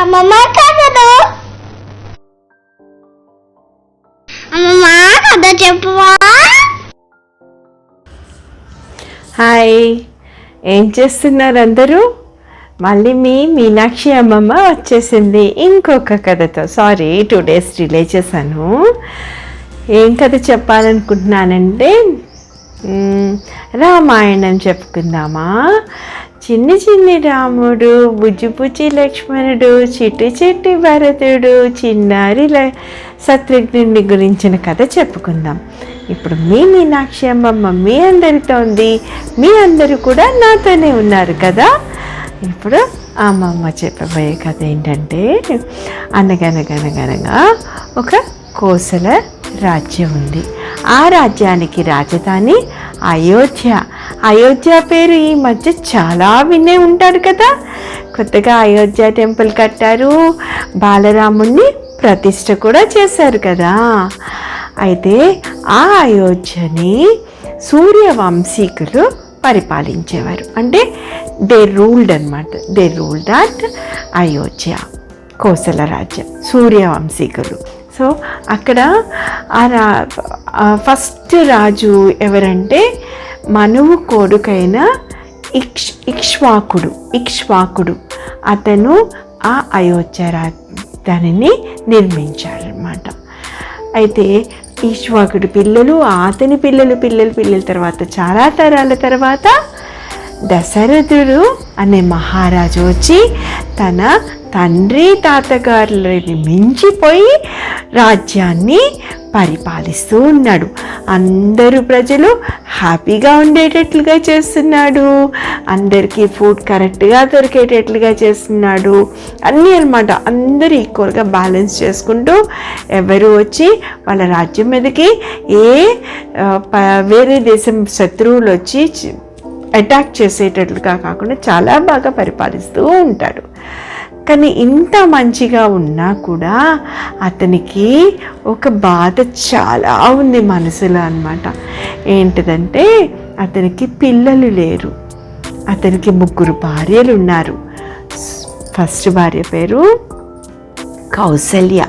అమ్మమ్మ కథలు అమ్మమ్మ కథ చెప్పువా హాయ్ ఏం చేస్తున్నారు అందరూ? మళ్ళీ మీ మీనాక్షి అమ్మమ్మ వచ్చేసింది. ఇంకొక కథతో. సారీ టూ డేస్ డిలే చేశాను. ఏం కథ చెప్పాలనుకుంటున్నానంటే రామాయణం చెప్పుకుందామా? చిన్ని చిన్ని రాముడు బుజ్జిపుచ్చి లక్ష్మణుడు చిట్టి చిట్టి భరతుడు చిన్నారి ల- గురించిన కథ చెప్పుకుందాం. ఇప్పుడు మీ మీనాక్షి అమ్మమ్మ మీ అందరితో ఉంది. మీ అందరూ కూడా నాతోనే ఉన్నారు కదా? ఇప్పుడు అమ్మమ్మ చెప్పబోయే కథ ఏంటంటే అనగనగనగనగా ఒక కోసల రాజ్యం ఉంది. ఆ రాజ్యానికి రాజధాని అయోధ్య. అయోధ్య పేరు ఈ మధ్య చాలా వినే ఉంటాడు కదా. కొత్తగా అయోధ్య టెంపుల్ కట్టారు. బాలరాముణ్ణి ప్రతిష్ట కూడా చేశారు కదా. అయితే ఆ అయోధ్యని సూర్యవంశీకులు పరిపాలించేవారు. అంటే దే రూల్డ్ అనమాట they rule that Ayodhya Kosala రాజ్యం సూర్యవంశీకులు. సో అక్కడ ఆ రా ఫస్ట్ రాజు ఎవరంటే మనువు కొడుకైన ఇక్ష్ ఇక్ష్వాకుడు ఇక్ష్వాకుడు. అతను ఆ అయోధ్య రాజధానిని నిర్మించారనమాట అయితే ఈశ్వాకుడి పిల్లలు అతని పిల్లలు పిల్లలు పిల్లల తర్వాత చాలా తరాల తర్వాత దశరథుడు అనే మహారాజు వచ్చి తన తండ్రి తాతగారులని మించిపోయి రాజ్యాన్ని పరిపాలిస్తూ ఉన్నాడు. అందరూ ప్రజలు హ్యాపీగా ఉండేటట్లుగా చేస్తున్నాడు. అందరికీ ఫుడ్ కరెక్ట్గా దొరికేటట్లుగా చేస్తున్నాడు. అన్నీ అనమాట అందరూ ఈక్వల్గా బ్యాలెన్స్ చేసుకుంటూ ఎవరు వచ్చి వాళ్ళ రాజ్యం మీదకి ఏ ప- వేరే దేశం శత్రువులు వచ్చి అటాక్ చేసేటట్లుగా కాకుండా చాలా బాగా పరిపాలిస్తూ ఉంటాడు. కానీ ఇంత మంచిగా ఉన్నా కూడా అతనికి ఒక బాధ చాలా ఉంది మనసులో అనమాట ఏంటిదంటే అతనికి పిల్లలు లేరు. అతనికి ముగ్గురు భార్యలు ఉన్నారు. ఫస్ట్ భార్య పేరు కౌసల్య.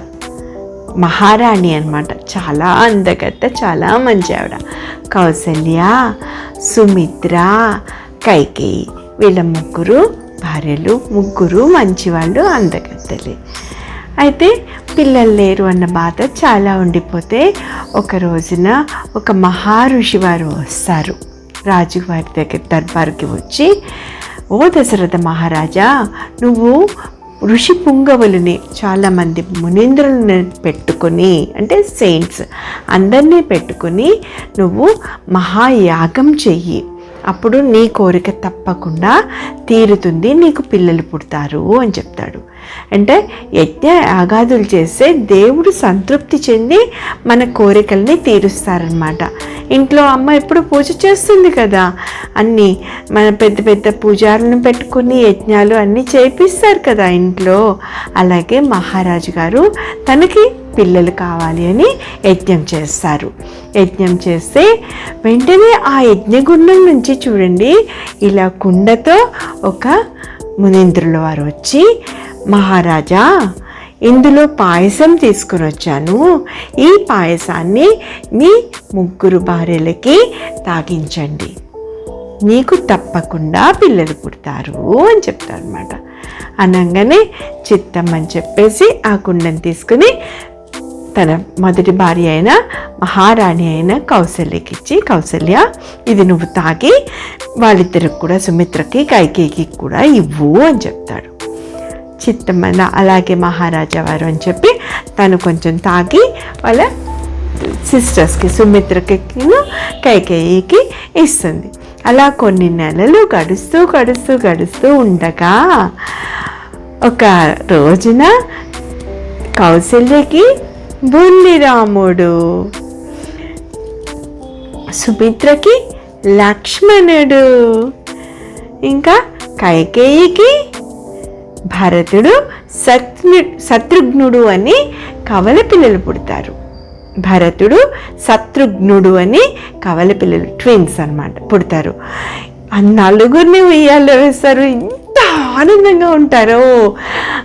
మహారాణి అనమాట చాలా అందగత్త చాలా మంచి ఆవిడ. కౌసల్య సుమిత్ర కైకేయి వీళ్ళ ముగ్గురు భార్యలు ముగ్గురు మంచివాళ్ళు అందగత్తలే. అయితే పిల్లలు లేరు అన్న బాధ చాలా ఉండిపోతే ఒక రోజున ఒక మహారుషి వారు వస్తారు. రాజువారి దగ్గర దర్బారుకి వచ్చి ఓ దశరథ మహారాజా నువ్వు ఋషి పుంగవులని చాలామంది మునీంద్రులను పెట్టుకొని అంటే సెయింట్స్ అందరినీ పెట్టుకొని నువ్వు మహాయాగం చెయ్యి. అప్పుడు నీ కోరిక తప్పకుండా తీరుతుంది నీకు పిల్లలు పుడతారు అని చెప్తాడు. అంటే యజ్ఞ యాగాదులు చేస్తే దేవుడు సంతృప్తి చెంది మన కోరికల్ని తీరుస్తారనమాట ఇంట్లో అమ్మ ఎప్పుడు పూజ చేస్తుంది కదా అన్నీ మన పెద్ద పెద్ద పూజారులను పెట్టుకుని యజ్ఞాలు అన్నీ చేపిస్తారు కదా ఇంట్లో. అలాగే మహారాజు గారు తనకి పిల్లలు కావాలి అని యజ్ఞం చేస్తారు. యజ్ఞం చేస్తే వెంటనే ఆ యజ్ఞగుండం నుంచి చూడండి ఇలా కుండతో ఒక మునీంద్రుల వారు వచ్చి మహారాజా ఇందులో పాయసం తీసుకుని వచ్చాను. ఈ పాయసాన్ని మీ ముగ్గురు భార్యలకి తాగించండి. నీకు తప్పకుండా పిల్లలు పుడతారు అని చెప్తారనమాట అనగానే చిత్తం అని చెప్పేసి ఆ కుండను తీసుకుని తన మొదటి భార్య అయిన మహారాణి అయిన కౌసల్యకి ఇచ్చి కౌసల్య ఇది నువ్వు తాగి వాళ్ళిద్దరికి కూడా సుమిత్రకి కైకేయికి కూడా ఇవ్వు అని చెప్తాడు. చిత్తమన్న అలాగే మహారాజా వారు అని చెప్పి తను కొంచెం తాగి వాళ్ళ సిస్టర్స్కి సుమిత్రకి కైకేయికి ఇస్తుంది. అలా కొన్ని నెలలు గడుస్తూ గడుస్తూ గడుస్తూ ఉండగా ఒక రోజున కౌశల్యకి బుల్లిరాముడు సుమిత్రకి లక్ష్మణుడు. ఇంకా కైకేయికి భరతుడు శత్రు శత్రుఘ్నుడు అని కవల పిల్లలు పుడతారు. భరతుడు శత్రుఘ్నుడు అని కవల పిల్లలు ట్విన్స్ అనమాట పుడతారు. ఆ నలుగురిని ఉయ్యాలో వేస్తారు. ఇంత ఆనందంగా ఉంటారో?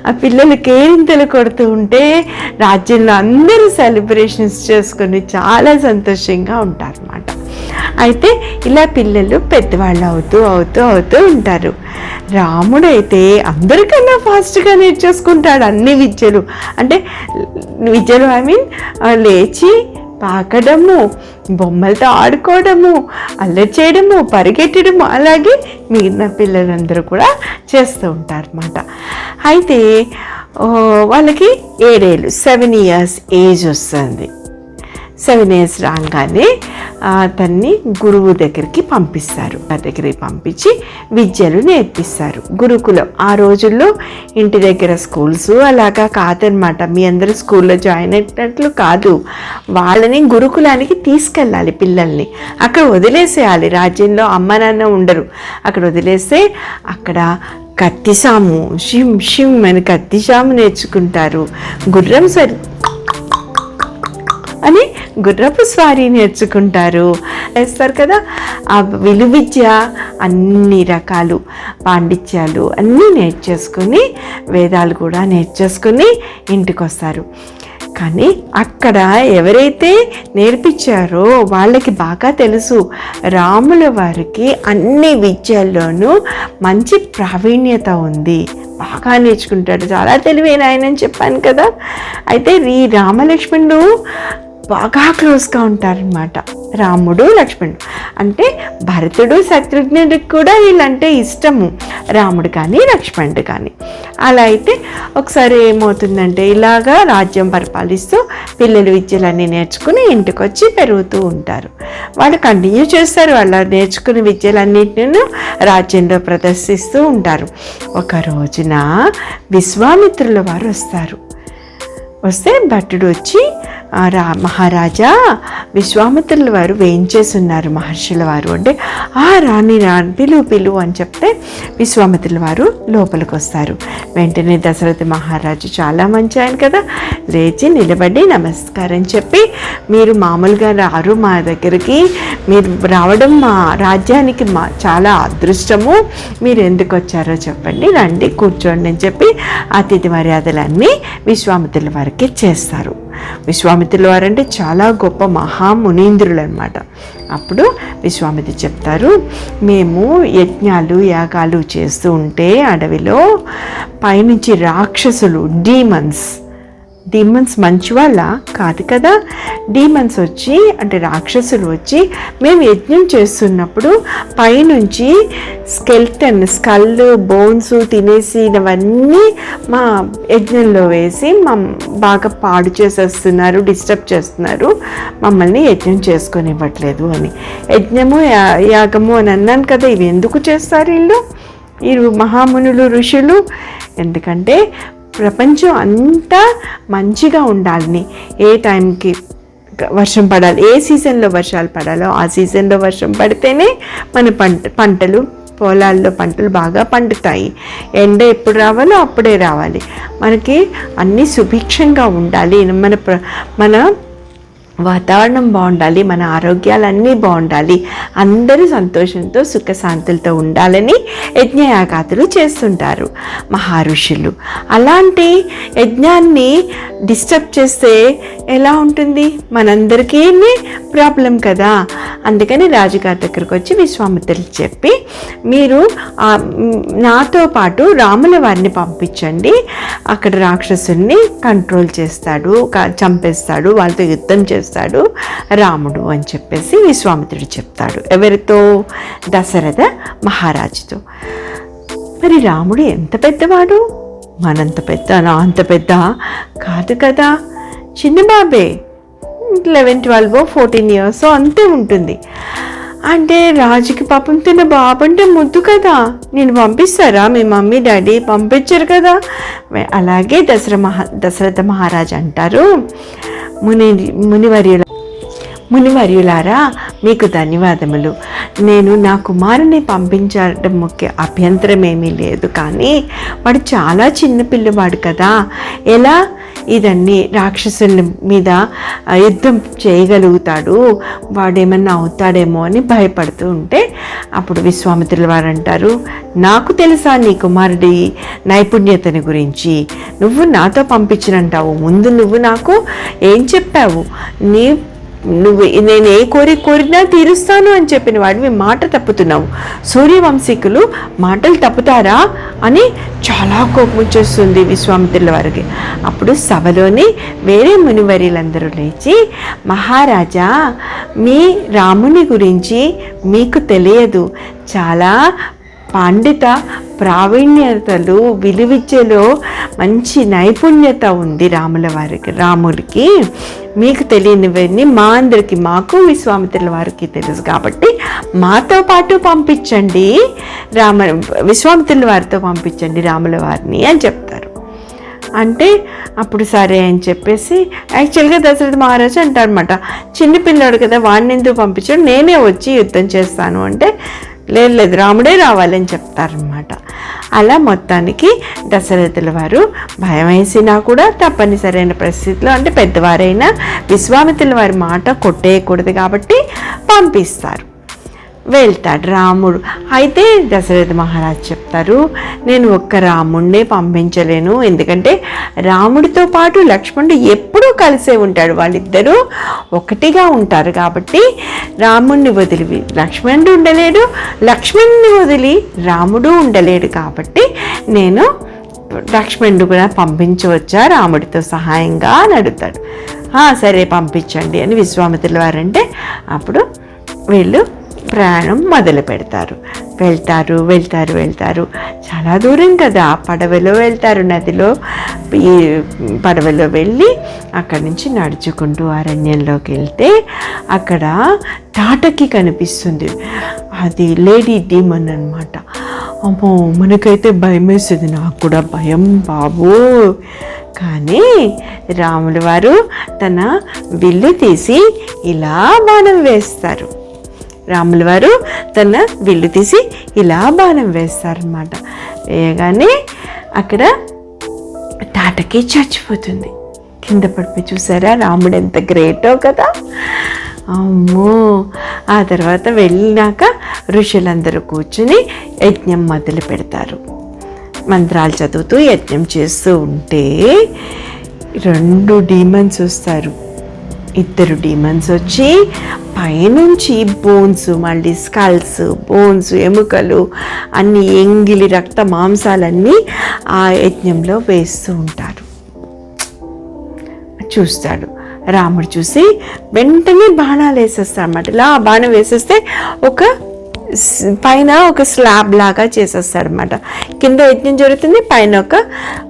ఆ పిల్లలు కేరింతలు కొడుతూ ఉంటే రాజ్యంలో అందరూ సెలబ్రేషన్స్ చేసుకొని చాలా సంతోషంగా ఉంటారన్నమాట. అయితే ఇలా పిల్లలు పెద్దవాళ్ళు అవుతూ అవుతూ అవుతూ ఉంటారు. రాముడు అయితే అందరికన్నా ఫాస్ట్గా నేర్చేసుకుంటాడు అన్ని విద్యలు. అంటే విద్యలు ఐ మీన్ లేచి పాకడము బొమ్మలతో ఆడుకోవడము అల్లరి చేయడము పరిగెట్టడము అలాగే మిగిలిన పిల్లలందరూ కూడా చేస్తూ ఉంటారన్నమాట. అయితే వాళ్ళకి ఏడేళ్ళు సెవెన్ ఇయర్స్ ఏజ్ వస్తుంది. సెవెన్ ఇయర్స్ రాగానే అతన్ని గురువు దగ్గరికి పంపిస్తారు. ఆ దగ్గరికి పంపించి విద్యలు నేర్పిస్తారు. గురుకులం ఆ రోజుల్లో ఇంటి దగ్గర స్కూల్స్ అలాగా కాదనమాట మీ అందరూ స్కూల్లో జాయిన్ అయినట్లు కాదు. వాళ్ళని గురుకులానికి తీసుకెళ్ళాలి పిల్లల్ని. అక్కడ వదిలేసేయాలి. రాజ్యంలో అమ్మ నాన్న ఉండరు. అక్కడ వదిలేస్తే అక్కడ కత్తిసాము. షిమ్ షిమ్ అని కత్తిసాము నేర్చుకుంటారు. గుర్రం సరి అని గుర్రపు స్వారీ నేర్చుకుంటారు. వేస్తారు కదా? ఆ విలువిద్య అన్ని రకాలు పాండిత్యాలు అన్నీ నేర్చేసుకుని వేదాలు కూడా నేర్చేసుకుని ఇంటికి వస్తారు కానీ అక్కడ ఎవరైతే నేర్పించారో వాళ్ళకి బాగా తెలుసు. రాముల వారికి అన్ని విద్యల్లోనూ మంచి ప్రావీణ్యత ఉంది. బాగా నేర్చుకుంటాడు. చాలా తెలివైన ఆయన అని చెప్పాను కదా. అయితే ఈ రామలక్ష్మణుడు బాగా క్లోజ్గా ఉంటారనమాట రాముడు లక్ష్మణుడు. అంటే భరతుడు శత్రుఘ్నుడికి కూడా వీళ్ళంటే ఇష్టము. రాముడు కానీ లక్ష్మణుడు కానీ. అలా అయితే ఒకసారి ఏమవుతుందంటే ఇలాగా రాజ్యం పరిపాలిస్తూ పిల్లలు విద్యలన్నీ నేర్చుకుని ఇంటికి వచ్చి పెరుగుతూ ఉంటారు. వాళ్ళు కంటిన్యూ చేస్తారు. వాళ్ళ నేర్చుకున్న విద్యలన్నింటినీ రాజ్యంలో ప్రదర్శిస్తూ ఉంటారు. ఒక రోజున విశ్వామిత్రుల వారు వస్తారు. వస్తే భట్టుడు వచ్చి రా మహారాజా విశ్వామిత్రుల వారు వేయించేస్తున్నారు మహర్షుల వారు. అంటే ఆ రాణి రాణి పిలువు పిలువు అని చెప్తే విశ్వామిత్రుల వారు లోపలికి వస్తారు. వెంటనే దశరథ మహారాజు చాలా మంచి ఆయన కదా. లేచి నిలబడి నమస్కారం చెప్పి మీరు మామూలుగా రారు మా దగ్గరికి. మీరు రావడం మా రాజ్యానికి మా చాలా అదృష్టము. మీరు ఎందుకు వచ్చారో చెప్పండి. రండి కూర్చోండి అని చెప్పి అతిథి మర్యాదలన్నీ విశ్వామిత్రుల వారికి చేస్తారు. విశ్వామిత్రుల వారు అంటే చాలా గొప్ప మహామునీంద్రులు అనమాట అప్పుడు విశ్వామిత్రి చెప్తారు మేము యజ్ఞాలు యాగాలు చేస్తూ ఉంటే అడవిలో పైనుంచి రాక్షసులు డీమన్స్ డీమన్స్ మంచి వాళ్ళ కాదు కదా. డీమన్స్ వచ్చి అంటే రాక్షసులు వచ్చి మేము యజ్ఞం చేస్తున్నప్పుడు పైనుంచి స్కెల్టన్ స్కల్ బోన్స్ తినేసినవన్నీ మా యజ్ఞంలో వేసి మా బాగా పాడు చేసేస్తున్నారు డిస్టర్బ్ చేస్తున్నారు. మమ్మల్ని యజ్ఞం చేసుకొని ఇవ్వట్లేదు అని. యజ్ఞము యా- యాగము అని అన్నాను కదా ఇవి ఎందుకు చేస్తారు వీళ్ళు? ఈ మహామునులు ఋషులు? ఎందుకంటే ప్రపంచం అంతా మంచిగా ఉండాలని ఏ టైంకి వర్షం పడాలి ఏ సీజన్లో వర్షాలు పడాలో ఆ సీజన్లో వర్షం పడితేనే మన పంట పంటలు పొలాల్లో పంటలు బాగా పండుతాయి. ఎండ ఎప్పుడు రావాలో అప్పుడే రావాలి. మనకి అన్నీ సుభిక్షంగా ఉండాలి. మన ప్ర మన వాతావరణం బాగుండాలి మన ఆరోగ్యాలన్నీ బాగుండాలి. అందరూ సంతోషంతో సుఖశాంతులతో ఉండాలని యజ్ఞయాగాతులు చేస్తుంటారు. మహర్షులు అలాంటి యజ్ఞాన్ని డిస్టర్బ్ చేస్తే ఎలా ఉంటుంది? మనందరికీ ప్రాబ్లం కదా? అందుకని రాజుగారి దగ్గరకు వచ్చి విశ్వామిత్రులు చెప్పి మీరు నాతో పాటు రాముల వారిని పంపించండి. అక్కడ రాక్షసుల్ని కంట్రోల్ చేస్తాడు చంపేస్తాడు వాళ్ళతో యుద్ధం చేస్తాడు. రాముడు అని చెప్పేసి విశ్వామిత్రుడు చెప్తాడు. ఎవరితో? దశరథ మహారాజుతో. మరి రాముడు ఎంత పెద్దవాడు? మనంత పెద్ద నా అంత పెద్ద? కాదు కదా. చిన్న బాబే. లెవెన్ ట్వెల్వ్ ఫోర్టీన్ ఇయర్స్ అంతే ఉంటుంది. అంటే రాజుకి పాపం తిన్న బాబు అంటే ముద్దు కదా. నేను పంపిస్తారా? మీ మమ్మీ డాడీ పంపించరు కదా. అలాగే దసరా మహా దశరథ మహారాజ్ అంటారు. ముని మునివర్యుల మునివర్యులారా మీకు ధన్యవాదములు. నేను నా కుమారుని పంపించడం ముఖ్య అభ్యంతరం ఏమీ లేదు కానీ వాడు చాలా చిన్న పిల్లవాడు కదా. ఎలా ఇదన్నీ రాక్షసుల మీద యుద్ధం చేయగలుగుతాడు? వాడేమన్నా అవుతాడేమో అని భయపడుతూ ఉంటే అప్పుడు విశ్వామిత్రుల వారు అంటారు నాకు తెలుసా నీ కుమారుడి నైపుణ్యతని గురించి. నువ్వు నాతో పంపించినంటావు ముందు నువ్వు నాకు ఏం చెప్పావు? నీ నువ్వు నేను ఏ కోరిక కోరినా తీరుస్తాను అని చెప్పిన వాడివి మాట తప్పుతున్నావు. సూర్యవంశీకులు మాటలు తప్పుతారా అని చాలా కోపం వచ్చేస్తుంది విశ్వామిత్రుల వారికి అప్పుడు సభలోని వేరే మునివరీలందరూ లేచి మహారాజా మీ రాముని గురించి మీకు తెలియదు. చాలా పాండిత ప్రావీణ్యతలు విలువిద్యలో మంచి నైపుణ్యత ఉంది రాముల వారికి రాముడికి. మీకు తెలియనివన్నీ మా అందరికి మాకు విశ్వామిత్రుల వారికి తెలుసు కాబట్టి మాతో పాటు పంపించండి. రామ విశ్వామిత్రుల వారితో పంపించండి రాముల వారిని అని చెప్తారు. అంటే అప్పుడు సరే అని చెప్పేసి యాక్చువల్గా దశరథ మహారాజు అంటారనమాట చిన్నపిల్లాడు కదా వాడిని ఎందుకు పంపించాడు? నేనే వచ్చి యుద్ధం చేస్తాను. అంటే లేదు లేదు రాముడే రావాలని చెప్తారనమాట అలా మొత్తానికి దశరథుల వారు భయం వేసినా కూడా తప్పనిసరైన పరిస్థితిలో అంటే పెద్దవారైనా విశ్వామిత్రుల వారి మాట కొట్టేయకూడదు కాబట్టి పంపిస్తారు. వెళ్తాడు రాముడు. అయితే దశరథ మహారాజ్ చెప్తారు నేను ఒక్క రాముడినే పంపించలేను. ఎందుకంటే రాముడితో పాటు లక్ష్మణుడు ఎప్పుడూ కలిసే ఉంటాడు. వాళ్ళిద్దరూ ఒకటిగా ఉంటారు కాబట్టి రాముడిని వదిలి లక్ష్మణుడు ఉండలేడు. లక్ష్మణుని వదిలి రాముడు ఉండలేడు కాబట్టి నేను లక్ష్మణుడు కూడా పంపించవచ్చా? రాముడితో సహాయంగా అని అడుగుతాడు. సరే పంపించండి అని విశ్వామిత్రుల వారంటే అప్పుడు వీళ్ళు ప్రయాణం మొదలు పెడతారు. వెళ్తారు వెళ్తారు వెళ్తారు. చాలా దూరం కదా పడవలో వెళ్తారు నదిలో. ఈ పడవలో వెళ్ళి అక్కడి నుంచి నడుచుకుంటూ అరణ్యంలోకి వెళ్తే అక్కడ తాటకి కనిపిస్తుంది. అది లేడీ డీమన్ అనమాట అమ్మో మనకైతే భయం వేస్తుంది నాకు కూడా భయం బాబు. కానీ రాములు వారు తన విల్లు తీసి ఇలా బాణం వేస్తారు. రాముల వారు తన విల్లు తీసి ఇలా బాణం వేస్తారనమాట వేయగానే అక్కడ తాటకి చచ్చిపోతుంది. కింద పడిపోయి చూసారా? రాముడు ఎంత గ్రేటో కదా. అమ్మో! ఆ తర్వాత వెళ్ళినాక ఋషులందరూ కూర్చుని యజ్ఞం మొదలు పెడతారు. మంత్రాలు చదువుతూ యజ్ఞం చేస్తూ ఉంటే రెండు డీమన్స్ వస్తారు. ఇద్దరు డీమన్స్ వచ్చి పైనుంచి బోన్స్ మళ్ళీ స్కల్స్ బోన్స్ ఎముకలు అన్ని ఎంగిలి రక్త మాంసాలన్నీ ఆ యజ్ఞంలో వేస్తూ ఉంటారు. చూస్తాడు. రాముడు చూసి వెంటనే బాణాలు వేసేస్తాడు అన్నమాట ఇలా బాణం వేసేస్తే ఒక పైన ఒక స్లాబ్ లాగా చేసేస్తాడు అనమాట కింద యజ్ఞం జరుగుతుంది పైన ఒక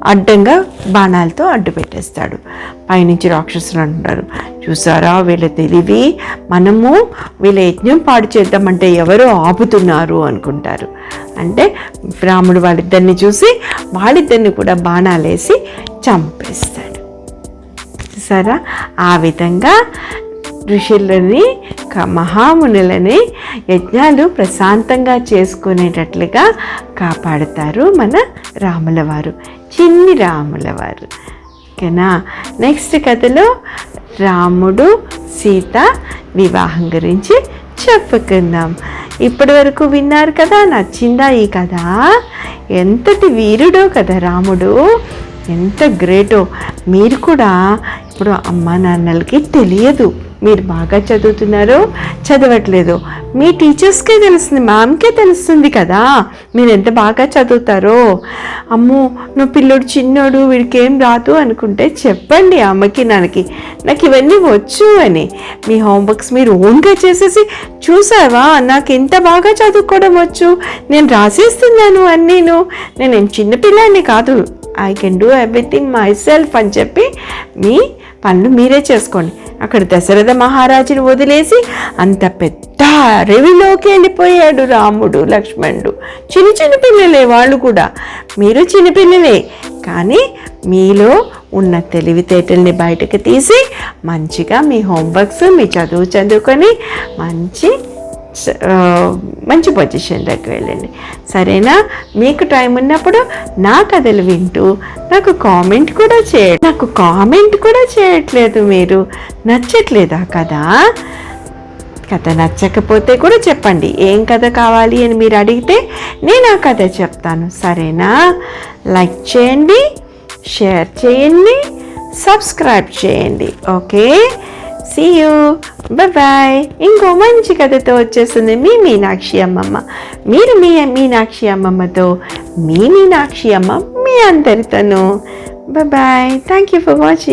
అడ్డంగా బాణాలతో అడ్డు పెట్టేస్తాడు. పైనుంచి రాక్షసులు అంటున్నారు చూసారా వీళ్ళ తెలివి? మనము వీళ్ళ యజ్ఞం పాడు చేద్దామంటే ఎవరో ఆపుతున్నారు అనుకుంటారు. అంటే రాముడు వాళ్ళిద్దరిని చూసి వాళ్ళిద్దరిని కూడా బాణాలేసి చంపేస్తాడు. చూసారా? ఆ విధంగా ఋషులని క- మహామునులని యజ్ఞాలు ప్రశాంతంగా చేసుకునేటట్లుగా కాపాడుతారు మన రాముల వారు చిన్ని రాముల వారు. ఓకేనా? నెక్స్ట్ కథలో రాముడు సీత వివాహం గురించి చెప్పుకుందాం. ఇప్పటి వరకు విన్నారు కదా నచ్చిందా ఈ కథ? ఎంతటి వీరుడో కదా రాముడు ఎంత గ్రేటో. మీరు కూడా ఇప్పుడు అమ్మా నాన్నలకి తెలియదు. మీరు బాగా చదువుతున్నారు? చదవట్లేదు. మీ టీచర్స్కే తెలుస్తుంది మ్యామ్కే తెలుస్తుంది కదా. మీరు ఎంత బాగా చదువుతారో. అమ్మో నువ్వు పిల్లోడు చిన్నోడు వీడికి ఏం రాదు అనుకుంటే చెప్పండి అమ్మకి నాన్నకి. నాకు ఇవన్నీ వచ్చు అని. మీ హోంవర్క్స్ మీరు ఓన్గా చేసేసి చూసావా? నాకు ఎంత బాగా చదువుకోవడం వచ్చు? నేను రాసేస్తున్నాను అన్నీను. నేను చిన్నపిల్లాన్ని కాదు. I can do everything myself అని చెప్పి మీ పనులు మీరే చేసుకోండి. అక్కడ దశరథ మహారాజుని వదిలేసి అంత పెద్ద అడవిలోకి వెళ్ళిపోయాడు రాముడు లక్ష్మణుడు. చిన్న చిన్న పిల్లలే వాళ్ళు కూడా. మీరు చిన్నపిల్లలే కానీ మీలో ఉన్న తెలివితేటల్ని బయటకు తీసి మంచిగా మీ హోంవర్క్స్ మీ చదువు చదువుకొని మంచి మంచి పొజిషన్లోకి వెళ్ళండి సరేనా? మీకు టైం ఉన్నప్పుడు నా కథలు వింటూ నాకు కామెంట్ కూడా చేయ నాకు కామెంట్ కూడా చేయట్లేదు మీరు. నచ్చట్లేదా కదా? కథ నచ్చకపోతే కూడా చెప్పండి. ఏం కథ కావాలి అని మీరు అడిగితే నేను ఆ కథ చెప్తాను. సరేనా? లైక్ చేయండి షేర్ చేయండి సబ్స్క్రైబ్ చేయండి. ఓకే? సీ యూ బాయ్ ఇంకో మంచి కథతో వచ్చేస్తుంది మీ మీనాక్షి అమ్మమ్మ. మీరు మీ మీనాక్షి అమ్మమ్మతో మీ మీనాక్షి అమ్మ మీ అందరితోనూ. Bye thank you for watching